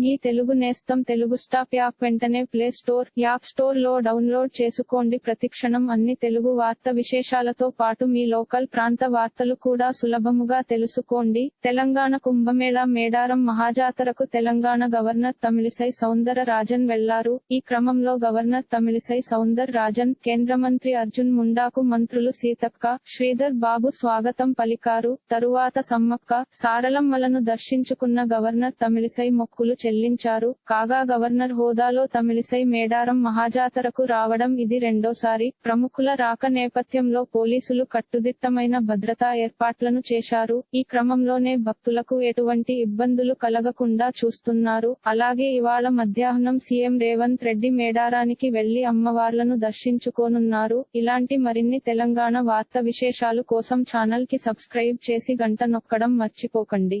మీ తెలుగు నేస్తం Telugu stop app వెంటనే play store app స్టోర్లో డౌన్లోడ్ చేసుకోండి. ప్రతిక్షణం అన్ని తెలుగు వార్త విశేషాలతో పాటు మీ లోకల్ ప్రాంత వార్తలు కూడా సులభముగా తెలుసుకోండి. తెలంగాణ కుంభమేళా మేడారం మహాజాతరకు తెలంగాణ గవర్నర్ తమిళిసై సౌందర రాజన్ వెళ్ళారు. ఈ క్రమంలో గవర్నర్ తమిళిసై సౌందర్ రాజన్ కేంద్ర మంత్రి అర్జున్ ముండాకు మంత్రులు సీతక్క శ్రీధర్ బాబు స్వాగతం పలికారు. తరువాత సమ్మక్క సారలమ్మలను దర్శించుకున్న గవర్నర్ తమిళిసై మొక్కులు చెల్లించారు. కాగా గవర్నర్ హోదాలో తమిళిసై మేడారం మహాజాతరకు రావడం ఇది రెండోసారి. ప్రముఖుల రాక నేపథ్యంలో పోలీసులు కట్టుదిట్టమైన భద్రతా ఏర్పాట్లను చేశారు. ఈ క్రమంలోనే భక్తులకు ఎటువంటి ఇబ్బందులు కలగకుండా చూస్తున్నారు. అలాగే ఇవాళ మధ్యాహ్నం సీఎం రేవంత్ రెడ్డి మేడారానికి వెళ్ళి అమ్మవార్లను దర్శించుకోనున్నారు. ఇలాంటి మరిన్ని తెలంగాణ వార్త విశేషాలు కోసం ఛానల్కి సబ్స్క్రైబ్ చేసి గంట నొక్కడం మర్చిపోకండి.